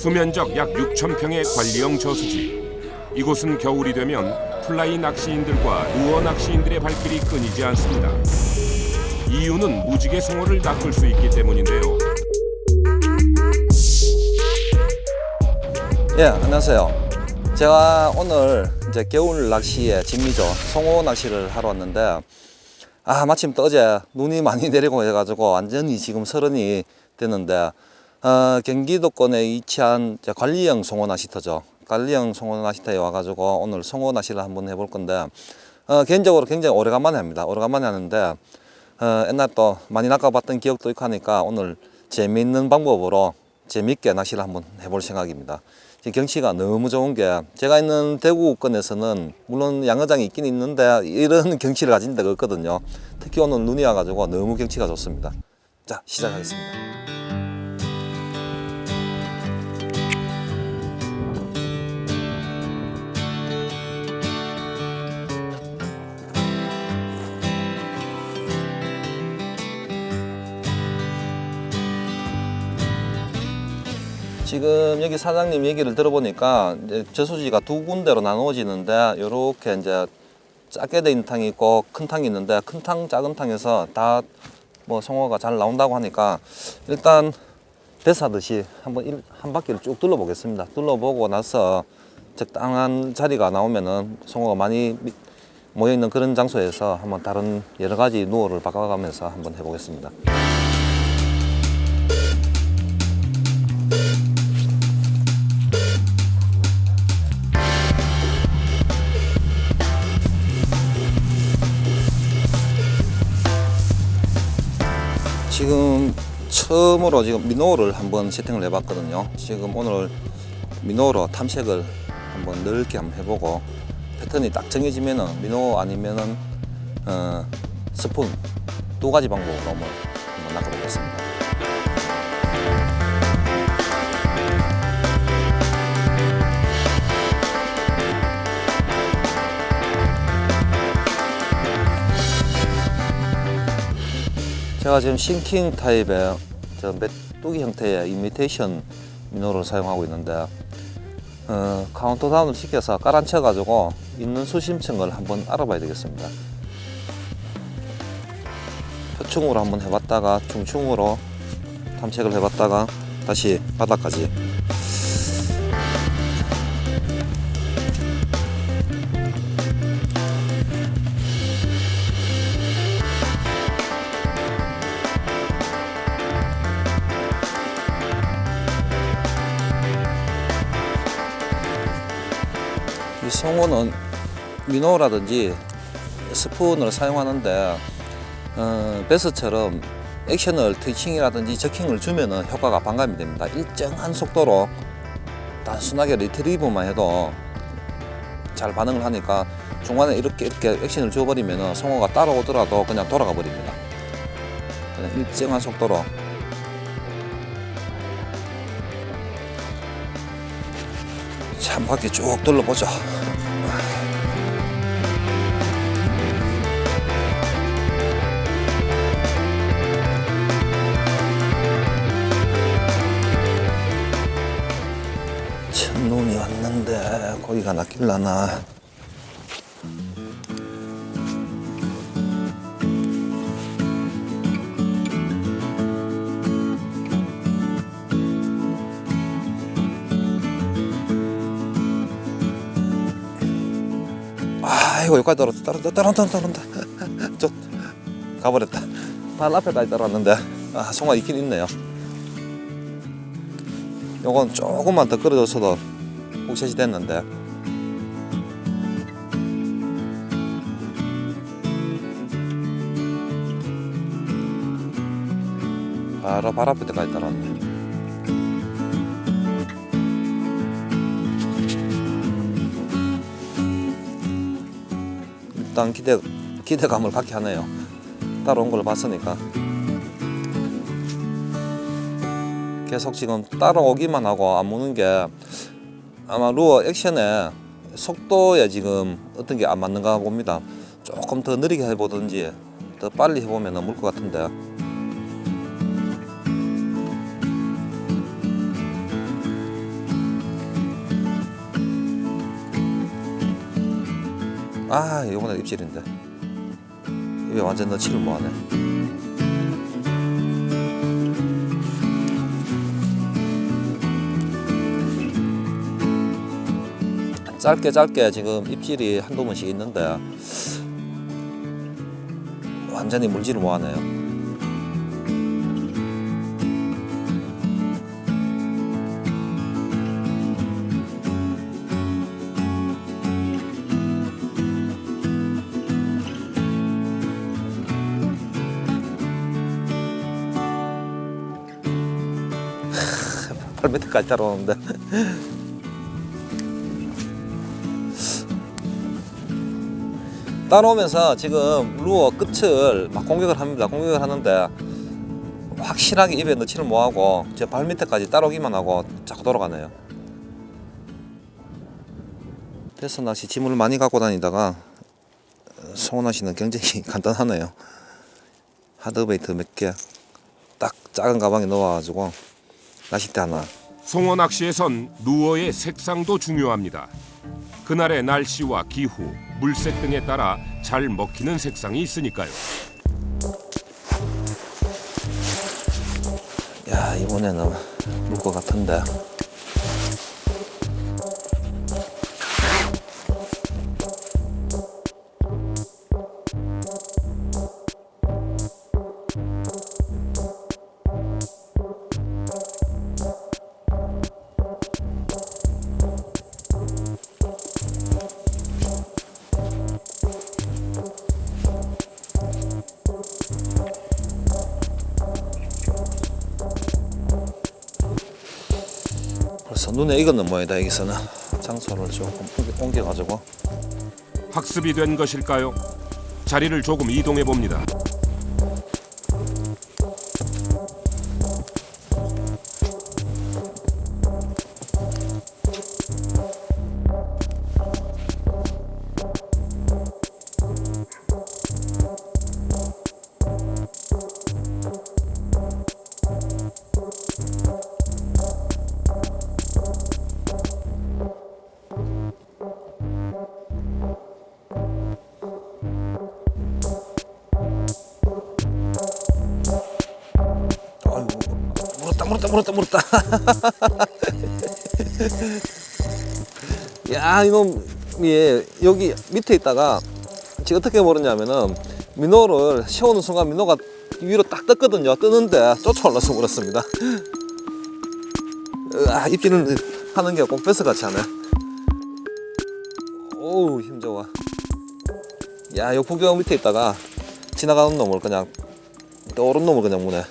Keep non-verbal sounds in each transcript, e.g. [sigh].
수면적 약 6,000평의 관리형 저수지. 이곳은 겨울이 되면 플라이 낚시인들과 루어 낚시인들의 발길이 끊이지 않습니다. 이유는 무지개 송어를 낚을 수 있기 때문인데요. 예 안녕하세요 제가 오늘 이제 겨울 낚시의 진미죠 송어 낚시를 하러 왔는데 아 마침 또 어제 눈이 많이 내리고 해가지고 완전히 지금 서른이 됐는데 어, 경기도권에 위치한 관리형 송어 낚시터죠 관리형 송어 낚시터에 와가지고 오늘 송어 낚시를 한번 해볼 건데 어, 개인적으로 굉장히 오래간만에 합니다 오래간만에 하는데 어, 옛날 또 많이 낚아봤던 기억도 있고 하니까 오늘 재미있는 방법으로 재미있게 낚시를 한번 해볼 생각입니다. 경치가 너무 좋은 게 제가 있는 대구권에서는 물론 양어장이 있긴 있는데 이런 [laughs] 경치를 가진 데가 없거든요. 특히 오늘 눈이 와가지고 너무 경치가 좋습니다. 자 시작하겠습니다. 지금 여기 사장님 얘기를 들어보니까 이제 저수지가 두 군데로 나누어지는데 이렇게 이제 작게 돼 있는 탕이 있고 큰 탕이 있는데 큰 탕, 작은 탕에서 다 뭐 송어가 잘 나온다고 하니까 일단 대사듯이 한번 일- 한 바퀴를 쭉 둘러보겠습니다. 둘러보고 나서 적당한 자리가 나오면은 송어가 많이 미- 모여 있는 그런 장소에서 한번 다른 여러 가지 누어를 바꿔가면서 한번 해보겠습니다. 처음으로 지금 민호를 한번 세팅을 해봤거든요. 지금 오늘 민호로 탐색을 한번 넓게 한번 해보고 패턴이 딱 정해지면은 민호 아니면은 어, 스푼 두 가지 방법으로 한번 한번 낚아보겠습니다. 제가 지금 싱킹 타입의 저 메뚜기 형태의 이미테이션 민호를 사용하고 있는데 어, 카운터다운을 시켜서 깔아앉혀 가지고 있는 수심층을 한번 알아봐야 되겠습니다. 표충으로 한번 해봤다가 중충으로 탐색을 해봤다가 다시 바닥까지 이 송어는 민호라든지 스푼을 사용하는데 어, 베스처럼 액션을 트위칭이라든지 저킹을 주면은 효과가 반감이 됩니다. 일정한 속도로 단순하게 리트리브만 해도 잘 반응을 하니까 중간에 이렇게 이렇게 액션을 줘버리면은 송어가 따라오더라도 그냥 돌아가 버립니다. 그냥 일정한 속도로 바퀴 쭉 둘러보죠. 첫눈이 왔는데 거기가 낚일라나 아이고 여기까지 떨어졌다 떨어졌다 떨어졌다 떨어졌다 저 가버렸다. 발 앞에까지 떨어졌는데 아 송아 있긴 있네요. 요건 조금만 더 끌어줬어도 혹셋이 됐는데. 바로 발 앞에 때까지 떨어졌네 일단 기대 기대감을 갖게 하네요. 따라온 걸 봤으니까 계속 지금 따라오기만 하고 안 무는 게 아마 루어 액션에 속도에 지금 어떤 게 안 맞는가 봅니다. 조금 더 느리게 해보든지 더 빨리 해보면 물 것 같은데. 아 이번에 입질인데. 입에 완전 넣지를 못하네? 짧게 짧게 지금 입질이 한두 번씩 있는데 완전히 물질을 못하네요 팔 밑에까지 따라오는데 따라오면서 지금 루어 끝을 막 공격을 합니다. 공격을 하는데 확실하게 입에 넣지를 못하고 제 발 밑에까지 따라오기만 하고 자꾸 돌아가네요. 패스 낚시 짐을 많이 갖고 다니다가 송어 낚시는 굉장히 간단하네요. 하드베이트 몇 개 딱 작은 가방에 넣어가지고 낚싯대 하나 송어 낚시에선 루어의 색상도 중요합니다. 그날의 날씨와 기후, 물색 등에 따라 잘 먹히는 색상이 있으니까요. 야 이번에는 물 것 같은데 눈에 익었는 모양이다 여기서는 장소를 조금 옮겨- 옮겨가지고 학습이 된 것일까요? 자리를 조금 이동해 봅니다. 물었다 물었다. [laughs] 야 이놈이 여기 밑에 있다가 지금 어떻게 물었냐면은 민호를 세우는 순간 민호가 위로 딱 떴거든요. 뜨는데 쫓아올라서 물었습니다. [laughs] 으아 입질은 하는 게꼭 뺏어 같이 하네. 오우 힘 좋아. 야 요 구경 밑에 있다가 지나가는 놈을 그냥 떠오른 놈을 그냥 무네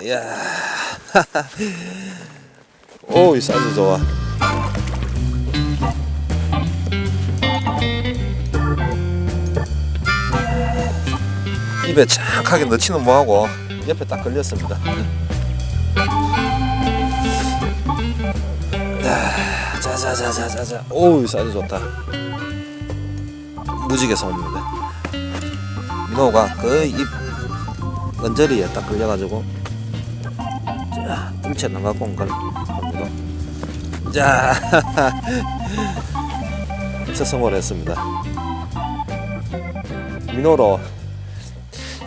이야. [laughs] 오, 이 사이즈 좋아. 입에 착하게 넣지는 뭐하고 옆에 딱 걸렸습니다. 자자자자자자. 오우 사이즈 좋다. 무지개 성입니다. 민호가 그입 언저리에 딱 걸려가지고 자 뜰채 나가고 온걸 겁니다. 자, 첫 성공을 했습니다. 민호로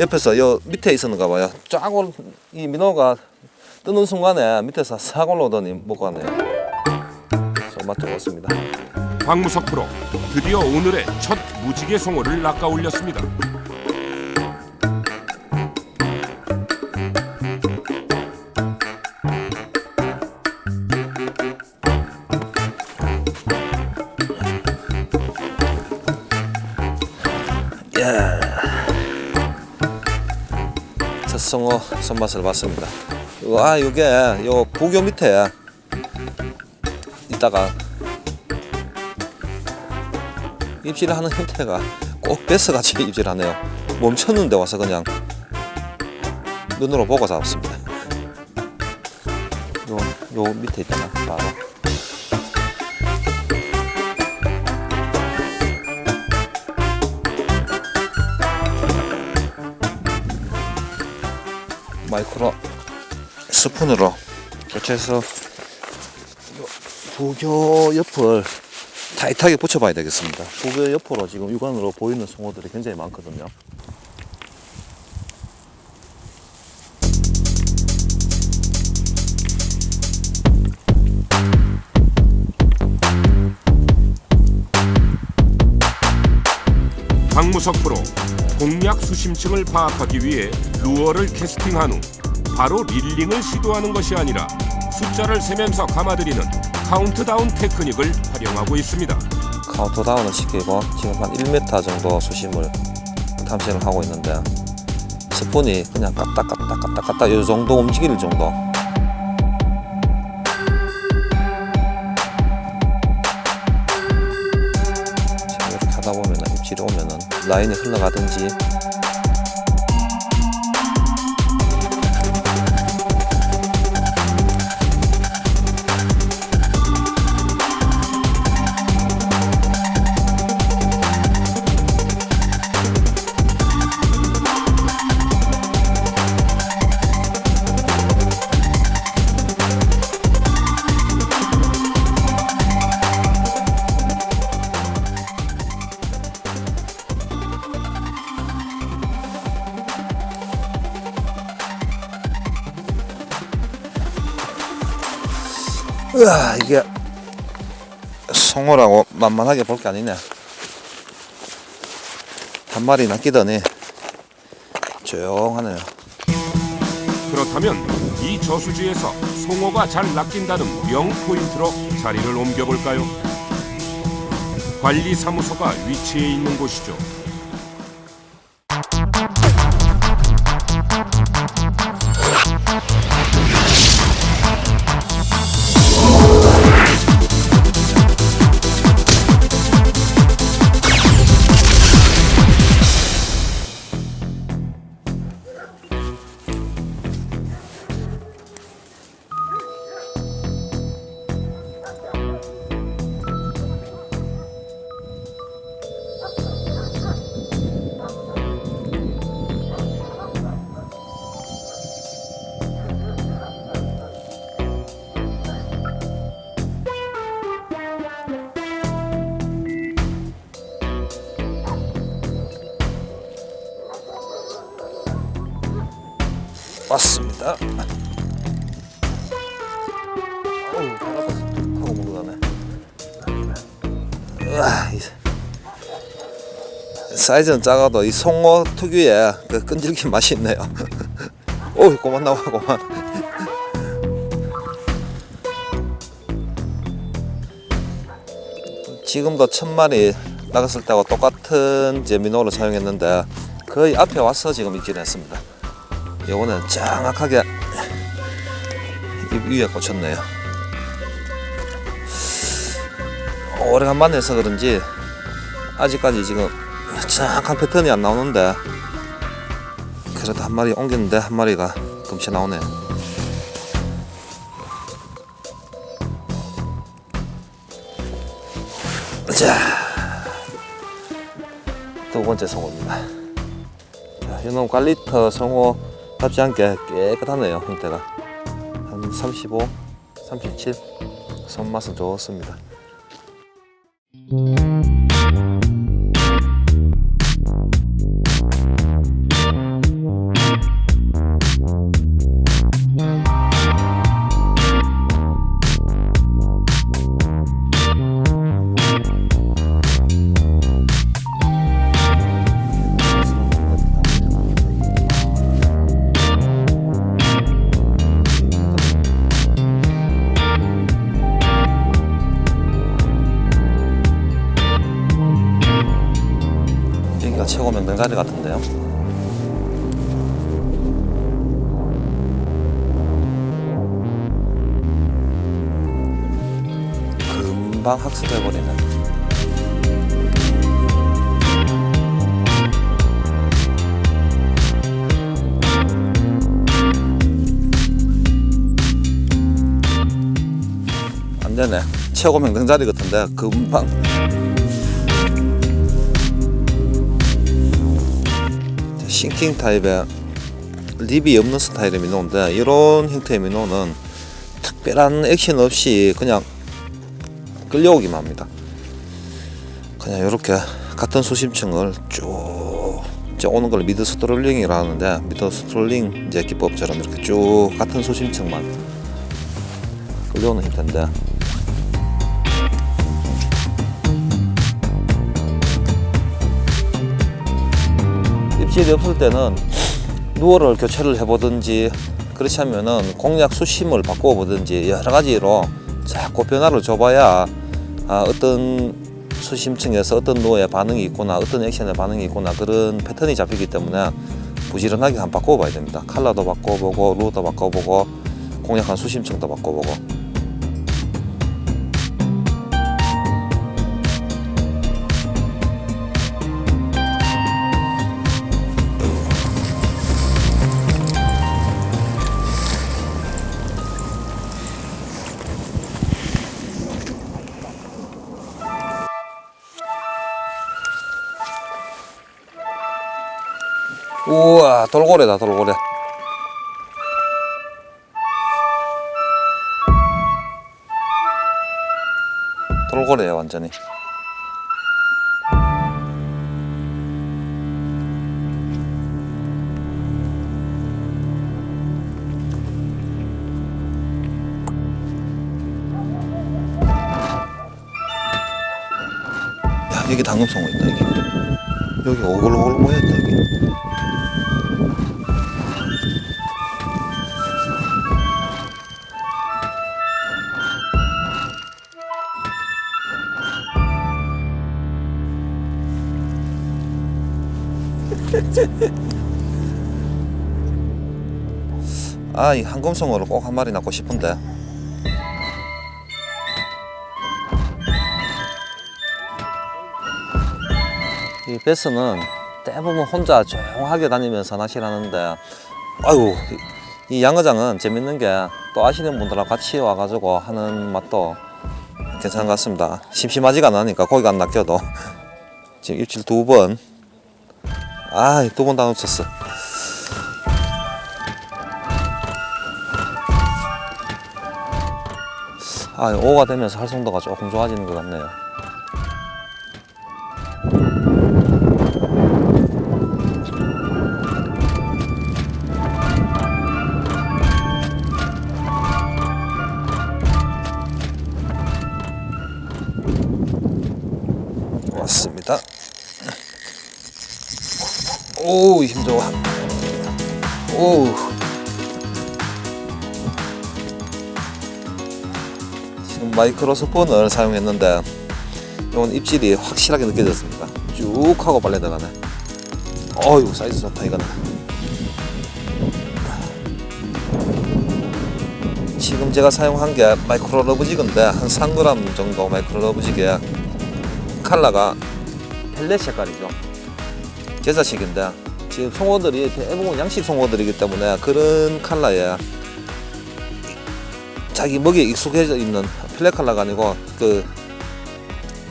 옆에서 요 밑에 있었는가 봐요. 쫙이 민호가 뜨는 순간에 밑에서 싹 올라오더니 못 가네요. 손맛 좋았습니다. 황무석 프로 드디어 오늘의 첫 무지개 송어를 낚아 올렸습니다. 첫 성어 손맛을 봤습니다. 와, 이게 요 부교 밑에 있다가 입질하는 형태가 꼭 베스같이 입질하네요. 멈췄는데 와서 그냥 눈으로 보고 잡았습니다. 요, 요 밑에 있다가 바로 마이크로 스푼으로 교체해서 요 부교 옆을 타이트하게 붙여봐야 되겠습니다. 부교 옆으로 지금 육안으로 보이는 송어들이 굉장히 많거든요. 황무석 프로 공략 수심층을 파악하기 위해 루어를 캐스팅한 후 바로 릴링을 시도하는 것이 아니라 숫자를 세면서 감아들이는 카운트다운 테크닉을 활용하고 있습니다. 카운트다운을 시키고 지금 한 1m 정도 수심을 탐색을 하고 있는데 스푼이 그냥 까딱까딱 까딱까딱 이 정도 움직일 정도 자, 이렇게 하다 보면 입질이 오면은 라인이 흘러가든지 으아 이게 송어라고 만만하게 볼 게 아니네 한 마리 낚이더니 조용하네요 그렇다면 이 저수지에서 송어가 잘 낚인다는 명 포인트로 자리를 옮겨볼까요? 관리사무소가 위치해 있는 곳이죠. 왔습니다. 이 사이즈는 작아도 이 송어 특유의 그 끈질긴 맛이 있네요. [laughs] 오이 고만 나와 고만. 지금도 천 마리 나갔을 때와 똑같은 이제 민호를 사용했는데 거의 앞에 와서 지금 입질했습니다. 요거는 정확하게 입 위에 꽂혔네요. 오래간만에 해서 그런지 아직까지 지금 정확한 패턴이 안 나오는데 그래도 한 마리 옮겼는데 한 마리가 금세 나오네요. 자, 두 번째 송어입니다. 자, 이놈 갈리터 송어 답지 않게 깨끗하네요, 형태가. 한 35, 37. 손맛은 좋습니다. 최고 명당자리 같은데요. 금방 학습해버리는. 안 되네. 최고 명당자리 같은데 금방 싱킹 타입의 립이 없는 스타일의 민호인데 이런 형태의 민호는 특별한 액션 없이 그냥 끌려오기만 합니다. 그냥 이렇게 같은 수심층을 쭉 오는 걸 미드 스트롤링이라 하는데 미드 스트롤링 이제 기법처럼 이렇게 쭉 같은 수심층만 끌려오는 형태인데 입질이 없을 때는 누어를 교체를 해보든지 그렇지 않으면은 공략 수심을 바꿔보든지 여러 가지로 자꾸 변화를 줘봐야 아, 어떤 수심층에서 어떤 누어의 반응이 있구나 어떤 액션의 반응이 있구나 그런 패턴이 잡히기 때문에 부지런하게 한번 바꿔봐야 됩니다. 칼라도 바꿔보고 루어도 바꿔보고 공략한 수심층도 바꿔보고 돌고래다 돌고래. 돌고래야 완전히. 야 여기 당금송어 있다 여기 여기 오글오글 모여있다 여기 아, 이 한금송어를 꼭 한 마리 낳고 싶은데. 이 베스는 대부분 혼자 조용하게 다니면서 낚시를 하는데, 아유, 이- 이 양어장은 재밌는 게 또 아시는 분들하고 같이 와가지고 하는 맛도 괜찮은 것 같습니다. 심심하지가 않으니까 고기가 안 낚여도. 지금 입질 두 번. 아, 두 번 다 놓쳤어. 아, 5가 되면서 활성도가 조금 좋아지는 것 같네요. 왔습니다. 오, 힘 좋아. 오. 지 마이크로 스푼을 사용했는데 이건 입질이 확실하게 느껴졌습니다. 쭉 하고 빨려 들어가네. 어유 사이즈 좋다 이거는. 지금 제가 사용한 게 마이크로 러브지그인데 한 3g 정도 마이크로 러브지그에 컬러가 펠렛 색깔이죠. 제사식인데 지금 송어들이 대부분 양식 송어들이기 때문에 그런 컬러에 자기 먹이에 익숙해져 있는 플랫 컬러가 아니고 그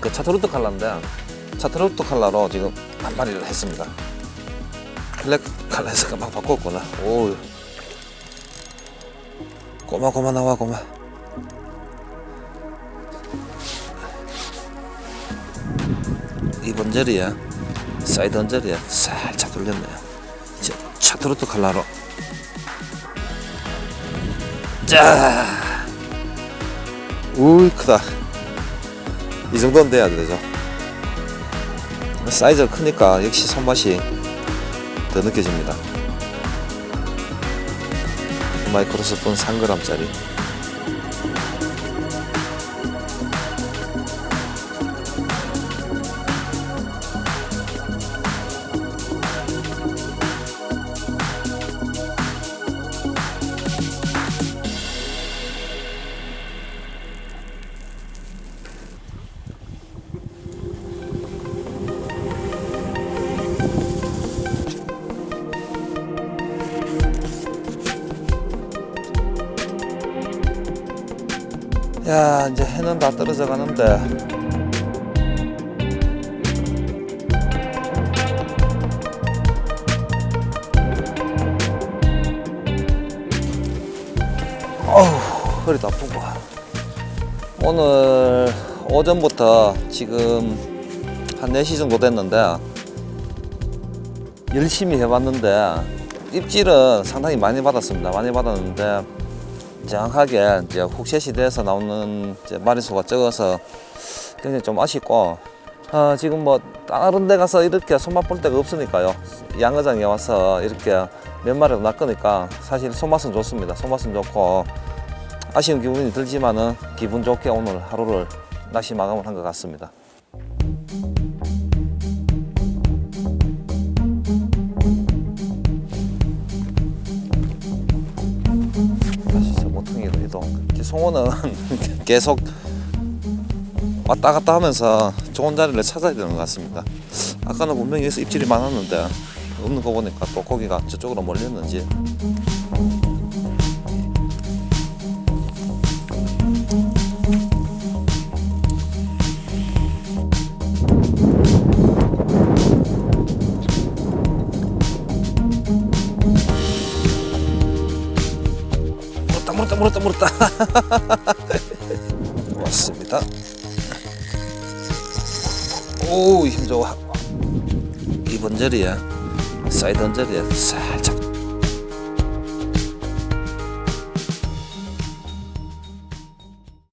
그 차트로트 칼라인데 차트로트 칼라로 지금 한 마리를 했습니다. 블랙 칼라에서 금방 바꿨구나. 오, 고마 고마 나와 고마. 이번 자리에 사이드 언저리에 살짝 돌렸네요. 이제 차트로트 칼라로 자, 우이 크다. 이 정도는 돼야 되죠. 사이즈가 크니까 역시 손맛이 더 느껴집니다. 마이크로 스푼 3g짜리. 해는 다 떨어져 가는데. 어우, 허리도 아프고. 오늘 오전부터 지금 한 4시 정도 됐는데, 열심히 해봤는데, 입질은 상당히 많이 받았습니다. 많이 받았는데, 정확하게 이제 훅셋이 돼서 나오는 이제 마리수가 적어서 굉장히 좀 아쉽고 어, 지금 뭐 다른 데 가서 이렇게 손맛 볼 데가 없으니까요. 양어장에 와서 이렇게 몇 마리도 낚으니까 사실 손맛은 좋습니다. 손맛은 좋고 아쉬운 기분이 들지만은 기분 좋게 오늘 하루를 낚시 마감을 한 것 같습니다 송어는 [laughs] 계속 왔다 갔다 하면서 좋은 자리를 찾아야 되는 것 같습니다. 아까는 분명히 여기서 입질이 많았는데 없는 거 보니까 또 고기가 저쪽으로 몰렸는지. 물었다. [laughs] 왔습니다. 오 힘 좋아. 이번 자리에 사이드 언저리에 살짝